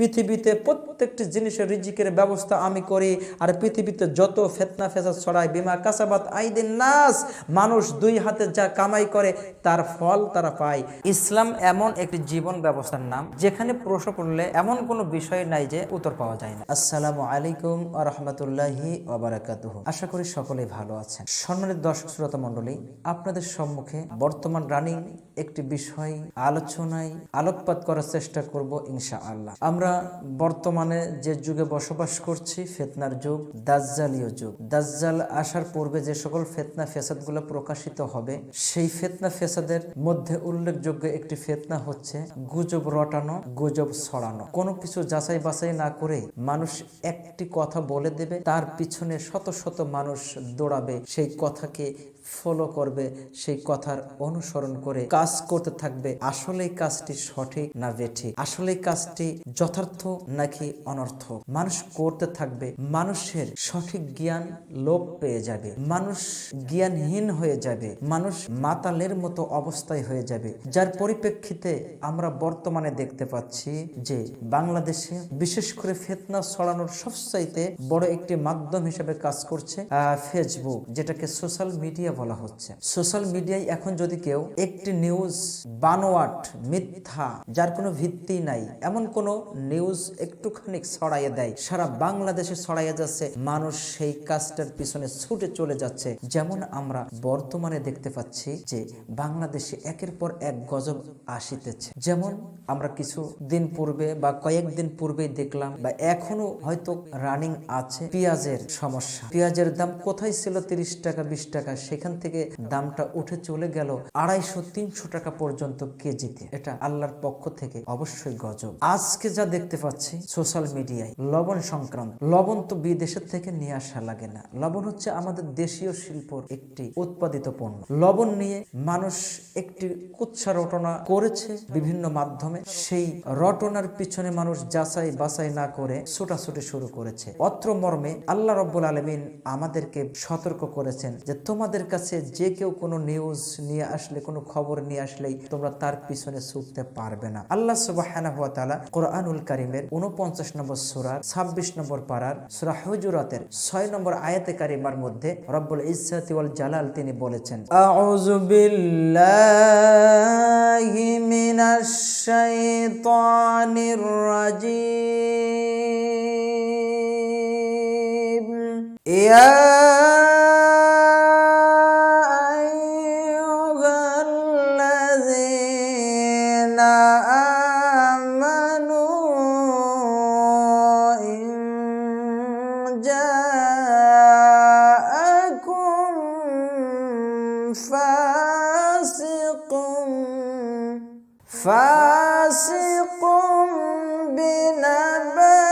পৃথিবীতে প্রত্যেকটি জিনিসের রিজিকের ব্যবস্থা আমি করি, আর পৃথিবীতে যত ফেতনা ফেসাদ ছড়াই বিমা কাসাবাত আইদিন নাস, মানুষ দুই হাতে যা কামাই করে তার ফল তারা পায়। ইসলাম এমন একটি জীবন ব্যবস্থার নাম, যেখানে প্রশ্ন করলে এমন কোনো বিষয় নাই যে উত্তর পাওয়া যায় না। আসসালামু আলাইকুম রহমতুল্লাহি আশা করি সকলেই ভালো আছেন। সম্মানিত দর্শক শ্রোতা মণ্ডলী, আপনাদের সম্মুখে বর্তমান রানিং একটি বিষয়, আলোচনায় আলোকপাত করার চেষ্টা করব ইনশা আল্লাহ আমরা বর্তমানে যে যুগে বসবাস করছি, ফেতনার যুগ, দাজ্জালীয় যুগ। দাজ্জাল আসার পূর্বে যে সকল ফেতনা, ফেসাদগুলো প্রকাশিত হবে, সেই ফেতনা, ফেসাদের মধ্যে উল্লেখযোগ্য একটি ফেতনা হচ্ছে গুজব রটানো, গুজব ছড়ানো। কোনো কিছু যাচাই বাছাই না করে মানুষ একটি কথা বলে দেবে, তার পিছনে শত শত মানুষ দৌড়াবে, সেই কথাকে ফলো করবে, সেই কথার অনুসরণ করে কাজ করতে থাকবে। আসলে কাজটি সঠিক না বেঠিক? আসলে কাজটি কাজটি যথার্থ নাকি অনর্থক মানুষ করতে থাকবে, মানুষের সঠিক জ্ঞান লোপ পেয়ে যাবে, মানুষ জ্ঞানহীন হয়ে যাবে, মানুষ মাতালের মতো অবস্থায় হয়ে যাবে। যার পরিপ্রেক্ষিতে আমরা বর্তমানে দেখতে পাচ্ছি যে বাংলাদেশে বিশেষ করে ফেতনা ছড়ানোর সবচাইতে বড় একটি মাধ্যম হিসেবে কাজ করছে ফেসবুক যেটাকে সোশ্যাল মিডিয়া বলা হচ্ছে। সোশ্যাল মিডিয়ায় এখন যদি কেউ একটি নিউজ বানোয়াট, মিথ্যা, যার কোনো ভিত্তি নাই, এমন কোন নিউজ একটুখানি ছড়াইয়ে দেয়। সারা বাংলাদেশে ছড়াইয়ে যাচ্ছে। মানুষ সেই কাজটার পিছনে ছুটে চলে যাচ্ছে। যেমন আমরা বর্তমানে দেখতে পাচ্ছি যে বাংলাদেশে একের পর এক গজব আসিতেছে। যেমন আমরা কিছু দিন পূর্বে বা কয়েকদিন পূর্বেই দেখলাম বা এখনও হয়তো রানিং আছে পেঁয়াজের সমস্যা। পেঁয়াজের দাম কোথায় ছিল তিরিশ টাকা, বিশ টাকা? সেখান থেকে দামটা উঠে চলে গেল আড়াইশো, তিনশো টাকা পর্যন্ত কেজিতে। এটা আল্লাহর পক্ষ থেকে অবশ্যই গজব। আজকে যা দেখতে পাচ্ছি সোশ্যাল মিডিয়ায় লবণ সংক্রান্ত। লবণ তো বিদেশের থেকে নিয়ে আসা লাগে না। লবণ হচ্ছে আমাদের দেশীয় শিল্পর একটি উৎপাদিত পণ্য। লবণ নিয়ে মানুষ একটি কুচ্ছা রটনা করেছে বিভিন্ন মাধ্যমে। সেই রটনার পিছনে মানুষ যাচাই বাছাই না করে ছোটাছুটি শুরু করেছে। অত্র মর্মে আল্লাহ রব্বুল আলমিন আমাদেরকে সতর্ক করেছেন যে, তোমাদের কাছে যে কেউ কোনো নিউজ নিয়ে আসলে, কোনো খবর নিয়ে আসলেই তোমরা তার পিছনে ছুটতে পারবে না। আল্লাহ তাআলা কোরআনুল কারিমের উনপঞ্চাশ নম্বর সুরার ছাব্বিশ নম্বর পাড়ার সুরা হুজুরাতের ছয় নম্বর আয়াতে কারিমার মধ্যে রব্বুল ইজ্জাতি ওয়াল জালাল তিনি বলেছেন, আউযু ইয়া جاءكم فاسق فاسق بنبأ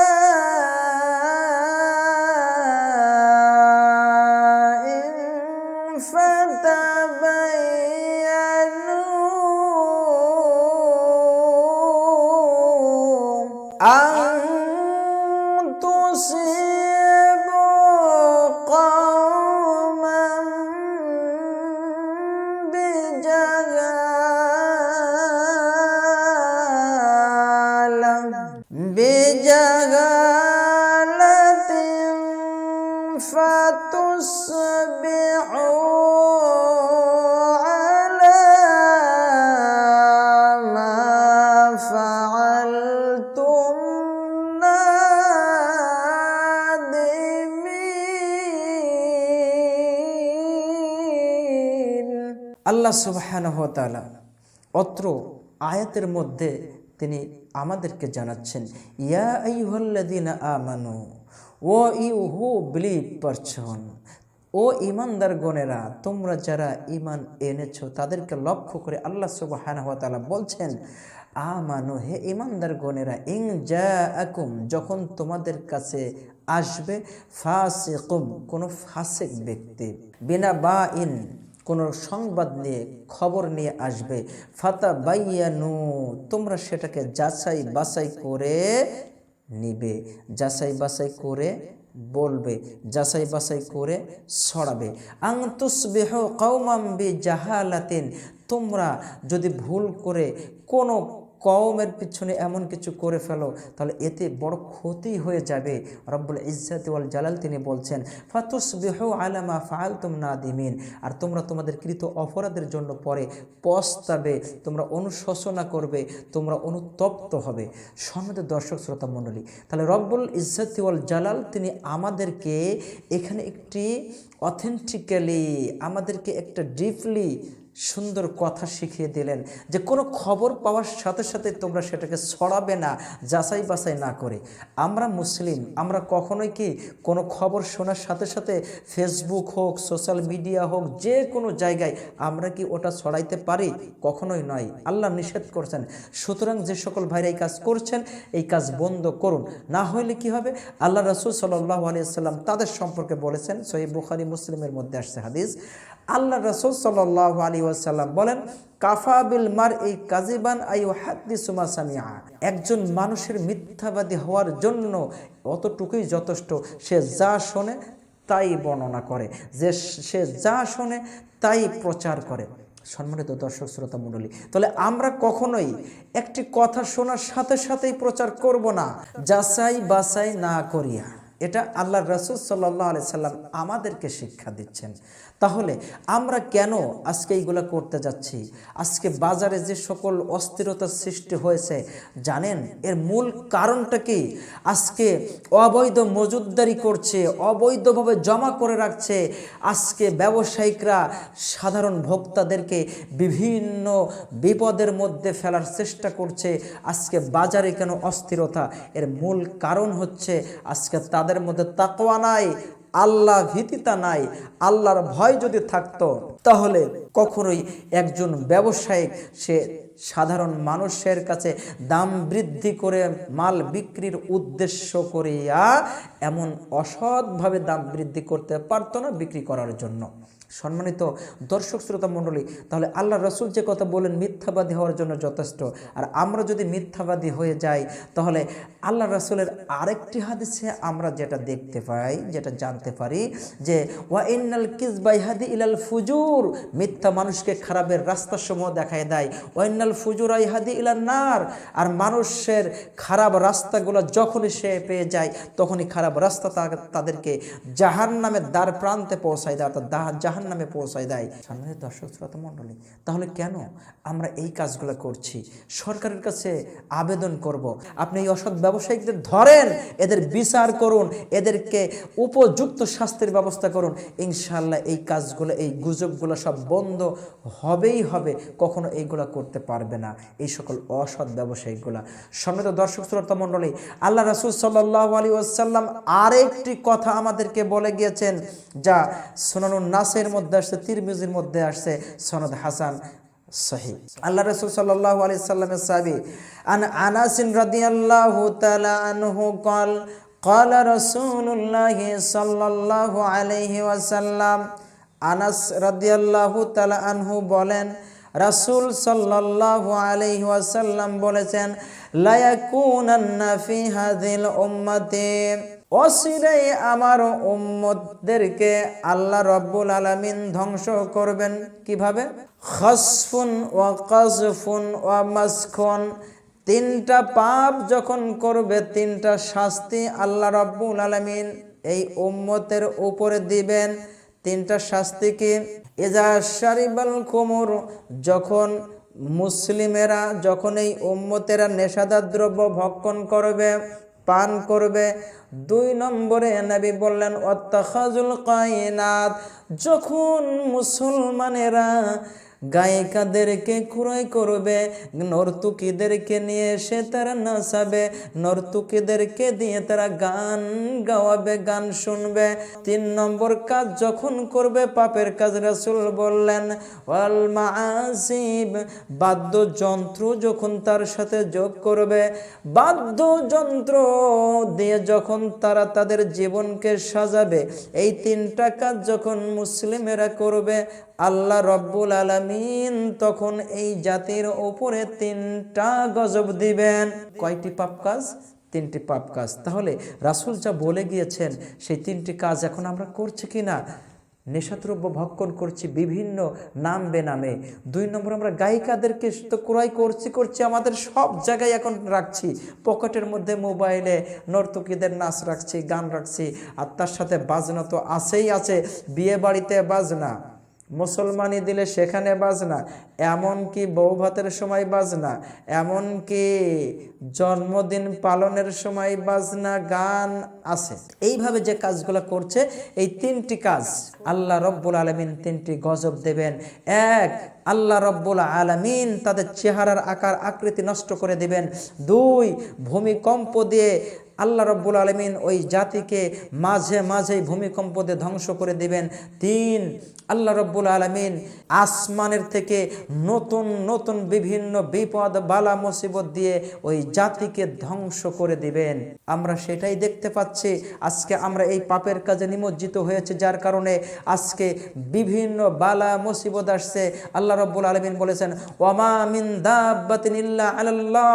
فتبينوا. فتصبحوا على ما فعلتم نادمين আল্লাহ সুবহানাহু ওয়া তাআলা অত্র আয়াতের মধ্যে তিনি আমাদেরকে জানাচ্ছেন ইয়া আইয়ুহাল্লাযীনা আমানু ও ইউ বিলিভ পারছন। ও ইমানদার গণেরা তোমরা যারা ইমান এনেছো, তাদেরকে লক্ষ্য করে আল্লাহ সুবহানাহু ওয়া তাআলা বলছেন, আমানু হে ইমানদার গণেরা ইং জাআকুম, যখন তোমাদের কাছে আসবে, ফাসিকুম, কোনো ফাসিক ব্যক্তি, বিনা বা ইন কোনো সংবাদ নিয়ে, খবর নিয়ে আসবে ফাতা বাইয়ানু তোমরা সেটাকে যাচাই বাছাই করে নিবে, যাচাই বাছাই করে বলবে, যাচাই বাছাই করে সরাবে আং তুসবিহ কৌমাম বি জাহালাতিন, তোমরা যদি ভুল করে কোনো কওমের পিছনে এমন কিছু করে ফেলো, তাহলে এতে বড় ক্ষতি হয়ে যাবে। রব্বুল ইজ্জাত ওয়াল জালাল তিনি বলছেন ফাতুস বেহ আলামা ফাল না দিমিন আর তোমরা তোমাদের কৃত অপরাধের জন্য পরে পস্তাবে, তোমরা অনুশোচনা করবে, তোমরা অনুতপ্ত হবে। সম্মানিত দর্শক, শ্রোতা মণ্ডলী, তাহলে রব্বুল ইজ্জাত ওয়াল জালাল তিনি আমাদেরকে এখানে একটি অথেন্টিক্যালি আমাদেরকে একটা ডিপলি সুন্দর কথা শিখিয়ে দিলেন যে কোনো খবর পাওয়ার সাথে সাথে তোমরা সেটাকে ছড়াবে না, যাচাই বাছাই না করে। আমরা মুসলিম, আমরা কখনোই কি কোনো খবর শোনার সাথে সাথে ফেসবুক হোক সোশ্যাল মিডিয়া হোক, যে কোনো জায়গায় আমরা কি ওটা ছড়াইতে পারি? কখনোই নয়। আল্লাহ নিষেধ করছেন। সুতরাং যে সকল ভাইরা এই কাজ করছেন, এই কাজ বন্ধ করুন। না হলে কি হবে? আল্লাহ রসুল সাল্লাহ আলিয়াল্লাম তাদের সম্পর্কে বলেছেন সহি বুখারি মুসলিমের মধ্যে আসছে হাদিস আল্লাহ রসুল সাল্লাহ আলী ওয়াসাল্লাম বলেন কাফাবিল মার এই কাজিবান আই হাদিসুমা সামিয়া একজন মানুষের মিথ্যাবাদী হওয়ার জন্য অতটুকুই যথেষ্ট। সে যা শোনে, তাই বর্ণনা করে। যে সে যা শোনে, তাই প্রচার করে। সম্মানিত দর্শক, শ্রোতা মণ্ডলী, তাহলে আমরা কখনোই একটি কথা শোনার সাথে সাথেই প্রচার করব না। যাচাই বাছাই না করিয়া। এটা আল্লাহ রসুল সাল্লাহ আলি সাল্লাম আমাদেরকে শিক্ষা দিচ্ছেন। তাহলে আমরা কেন আজকে এইগুলো করতে যাচ্ছি? আজকে বাজারে যে সকল অস্থিরতার সৃষ্টি হয়েছে, জানেন? এর মূল কারণটা কি? আজকে অবৈধ মজুদদারি করছে, অবৈধভাবে জমা করে রাখছে। আজকে ব্যবসায়িকরা, সাধারণ ভোক্তাদেরকে বিভিন্ন বিপদের মধ্যে ফেলার চেষ্টা করছে। আজকে বাজারে কেন অস্থিরতা? এর মূল কারণ হচ্ছে আজকে তাদের মধ্যে তাকওয়া নাই, আল্লাহ ভীতিতা নাই, আল্লাহর ভয় যদি থাকত, তাহলে কখনোই একজন ব্যবসায়িক, সে সাধারণ মানুষের কাছে দাম বৃদ্ধি করে মাল বিক্রির উদ্দেশ্য করিয়া এমন অসৎভাবে দাম বৃদ্ধি করতে পারত না বিক্রি করার জন্য। সম্মানিত দর্শক শ্রোতা মণ্ডলী, তাহলে আল্লাহ রসুল যে কথা বলেন, মিথ্যাবাদী হওয়ার জন্য যথেষ্ট। আর আমরা যদি মিথ্যাবাদী হয়ে যাই, তাহলে আল্লাহ রসুলের আরেকটি হাদিসে আমরা যেটা দেখতে পাই, যেটা জানতে পারি যে, ওয়া ইন্নাল কিসবাই হাদি ইলাল ফুজুর মিথ্যা মানুষকে খারাপের রাস্তাসমূহ দেখায় দেয়। ওয়াইনাল ফুজুর আই হাদি ইলাল নার আর মানুষের খারাপ রাস্তাগুলো যখনই সে পেয়ে যায়, তখনই খারাপ রাস্তা তাদেরকে জাহান নামের দ্বার প্রান্তে পৌঁছায় দেয়, অর্থাৎ জাহান নামে পৌঁছায় দেয়। সম্মানিত দর্শক, শ্রোতা মণ্ডলী, তাহলে কেন আমরা এই কাজগুলো করছি? সরকারের কাছে আবেদন করব। আপনি এই অসৎ ব্যবসায়িকদের ধরেন, এদের বিচার করুন, এদেরকে উপযুক্ত শাস্তির ব্যবস্থা করুন। ইনশাল্লাহ এই কাজগুলো, এই গুজবগুলো সব বন্ধ হবেই হবে। কখনো এইগুলো করতে পারবে না এই সকল অসৎ ব্যবসায়িকগুলা সম্মিত দর্শক, শ্রোতা মণ্ডলী, আল্লাহ রাসুল সাল্লাহ আলী ওয়াসাল্লাম আরেকটি কথা আমাদেরকে বলে গিয়েছেন, যা সোনানুন নাসের মধ্যে আসছে তিরমিজির মধ্যে আসছে সনদ হাসান সহি আল্লাহ রসুল সাল্লাহ আলি সাল্লামের সাবি আন আনাসিন রাদিয়াল্লাহু তাআলা আনহু قال قال رسول الله صلى الله عليه وسلم আনাস রাদিয়াল্লাহু তাআলা আনহু বলেন রাসূল সাল্লাল্লাহু আলাইহি ওয়াসাল্লাম বলেছেন লা ইয়াকুনান্না ফি হাযিল উম্মতি অচিরেই আমার উম্মতদেরকে আল্লাহ রব্বুল আলামিন ধ্বংস করবেন। কীভাবে? খসফুন ওয়া কাজফুন ওয়া মাসখুন। তিনটা পাপ যখন করবে, তিনটা শাস্তি আল্লাহ রব্বুল আলামিন এই উম্মতের উপরে দিবেন। তিনটা শাস্তি কি? এজা শারিবাল কুমুর যখন মুসলিমেরা, যখন এই উম্মতেরা নেশাদার দ্রব্য ভক্ষণ করবে পান করবে। দুই নম্বরে নবী বললেন অত্তাখাজুল কায়নাত। যখন মুসলমানেরা গায়িকাদেরকে ক্রয় করবে, নর্তুকিদেরকে নিয়ে এসে তারা নাচাবে, নর্তুকিদেরকে দিয়ে তারা গান গাওয়াবে, গান শুনবে। তিন নম্বর কাজ যখন করবে, পাপের কাজ রাসুল বললেন, ওয়াল মাসিব বাদ্যযন্ত্র যখন তার সাথে যোগ করবে, বাদ্যযন্ত্র দিয়ে যখন তারা তাদের জীবনকে সাজাবে, এই তিনটা কাজ যখন মুসলিমেরা করবে আল্লাহ রব্বুল আলামিন তখন এই জাতির ওপরে তিনটা গজব দিবেন। কয়টি পাপ কাজ? তিনটি পাপ কাজ। তাহলে রাসুল যা বলে গিয়েছেন, সেই তিনটি কাজ এখন আমরা করছি কি না? নেশাদ্রব্য ভক্ষণ করছি বিভিন্ন নাম বেনামে। দুই নম্বর আমরা গায়িকাদেরকে তো ক্রয় করছি করছি, আমাদের সব জায়গায় এখন রাখছি। পকেটের মধ্যে মোবাইলে নর্তকীদের নাচ রাখছি, গান রাখছি, আর তার সাথে বাজনা তো আছেই আছে। বিয়ে বাড়িতে বাজনা। মুসলমানি দিলে সেখানে বাজনা এমনকি বউ ভাতের সময় বাজনা এমনকি জন্মদিন পালনের সময় বাজনা গান আছে। এইভাবে যে কাজগুলো করছে, এই তিনটি কাজ আল্লাহ রব্বুল আলমিন তিনটি গজব দেবেন। এক, আল্লাহ রব্বুল আলমিন তাদের চেহারার আকার আকৃতি নষ্ট করে দেবেন। দুই, ভূমিকম্প দিয়ে আল্লাহ রব্বুল আলমিন ওই জাতিকে মাঝে মাঝেই ভূমিকম্প দিয়ে ধ্বংস করে দিবেন। তিন, আল্লাহ রব্বুল আলমিন আসমানের থেকে নতুন নতুন বিভিন্ন বিপদ, বালা, মুসিবত দিয়ে ওই জাতিকে ধ্বংস করে দিবেন। আমরা সেটাই দেখতে পাচ্ছি। আজকে আমরা এই পাপের কাজে নিমজ্জিত হয়েছে, যার কারণে আজকে বিভিন্ন বালা, মুসিবত আসছে। আল্লাহ রব্বুল আলমিন বলেছেন ওমা মিন দাব্বাতিন ইল্লা আলাল্লাহ।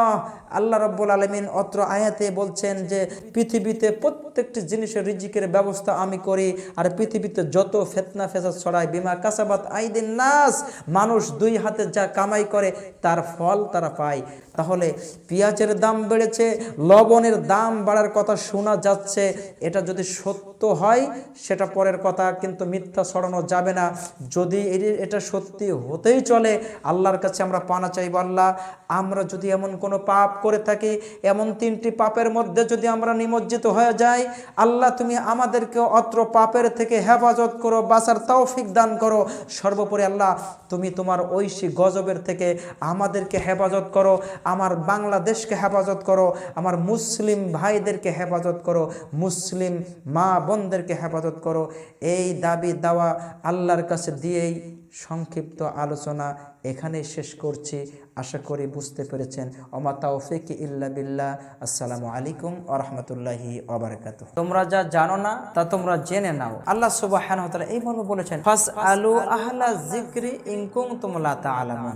আল্লাহ রব্বুল আলমিন অত্র আয়াতে বলছেন যে পৃথিবীতে প্রত্যেকটি জিনিসের রিজিকের ব্যবস্থা আমি করি, আর পৃথিবীতে যত ফেতনা ফেসাদ ছড়ায়, বিমা কাসাবাত আইদিন নাস, মানুষ দুই হাতে যা কামাই করে, তার ফল তারা পায়। তাহলে পেঁয়াজের দাম বেড়েছে, লবণের দাম বাড়ার কথা শোনা যাচ্ছে, এটা যদি সত্য হয়, সেটা পরের কথা, কিন্তু মিথ্যা ছড়ানো যাবে না। যদি এটা সত্যি হতেই চলে, আল্লাহর কাছে আমরা পানা চাইব, আল্লাহ, আমরা যদি এমন কোনো পাপ করে থাকি, এমন তিনটি পাপের মধ্যে যদি আমরা নিমজ্জিত হয়ে যাই, আল্লাহ, তুমি আমাদেরকে অত্র পাপের থেকে হেফাজত করো বাসার তৌফিক দান করো। সর্বোপরি আল্লাহ, তুমি তোমার ঐশী গজবের থেকে আমাদেরকে হেফাজত করো, আমার বাংলাদেশকে হেফাজত করো, আমার মুসলিম ভাইদেরকে হেফাজত করো, মুসলিম মা বোনদেরকে হেফাজত করো। এই দাবি দাওয়া আল্লাহর কাছে দিয়েই সংক্ষিপ্ত আলোচনা এখানেই শেষ করছি। আশা করি বুঝতে পেরেছেন। অমা তাওফিক ইল্লা বিল্লাহ। আসসালামু আলাইকুম আ রহমতুল্লাহি অবরাকাত তোমরা যা জানো না, তা তোমরা জেনে নাও। আল্লাহ ওয়া এই মর্মে বলেছেন ফাস আলু আহলা জিক্রি ইন কুনতুম তা তাআলামুন।